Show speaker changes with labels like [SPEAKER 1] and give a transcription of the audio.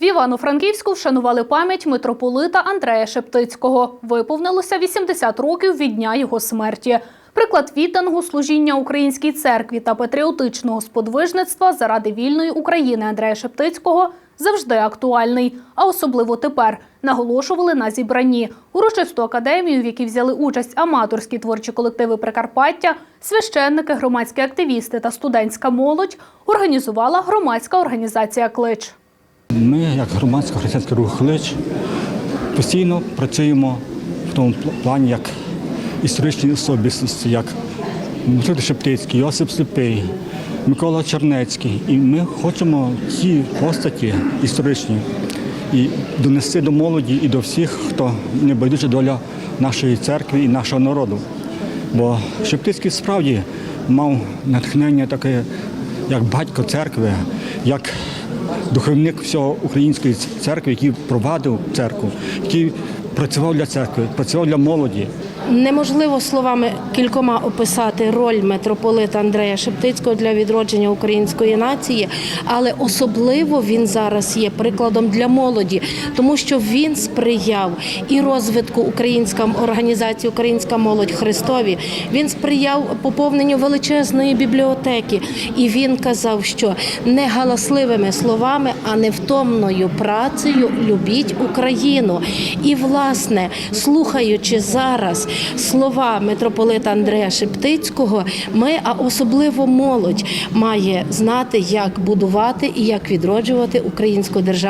[SPEAKER 1] В Івано-Франківську вшанували пам'ять митрополита Андрея Шептицького. Виповнилося 80 років від дня його смерті. Приклад відданого служіння українській церкві та патріотичного сподвижництва заради вільної України Андрея Шептицького завжди актуальний, а особливо тепер, наголошували на зібранні. Урочисту академію, в якій взяли участь аматорські творчі колективи Прикарпаття, священники, громадські активісти та студентська молодь, організувала громадська організація Клич.
[SPEAKER 2] Ми, як громадська християнський рух «Клич», постійно працюємо в тому плані, як історичні особистості, як Митрополит Шептицький, Йосип Сліпий, Микола Чернецький. І ми хочемо ці постаті історичні і донести до молоді і до всіх, хто не байдужа доля нашої церкви і нашого народу. Бо Шептицький справді мав натхнення таке, як батько церкви, як духовник всього української церкви, який провадив церкву, який працював для церкви, працював для молоді.
[SPEAKER 3] Неможливо словами кількома описати роль митрополита Андрея Шептицького для відродження української нації, але особливо він зараз є прикладом для молоді, тому що він сприяв і розвитку українська організації Українська молодь Христові. Він сприяв поповненню величезної бібліотеки, і він казав, що не галасливими словами, а невтомною працею любіть Україну. І власне, слухаючи зараз слова митрополита Андрея Шептицького, ми, а особливо молодь, має знати, як будувати і як відроджувати українську державу.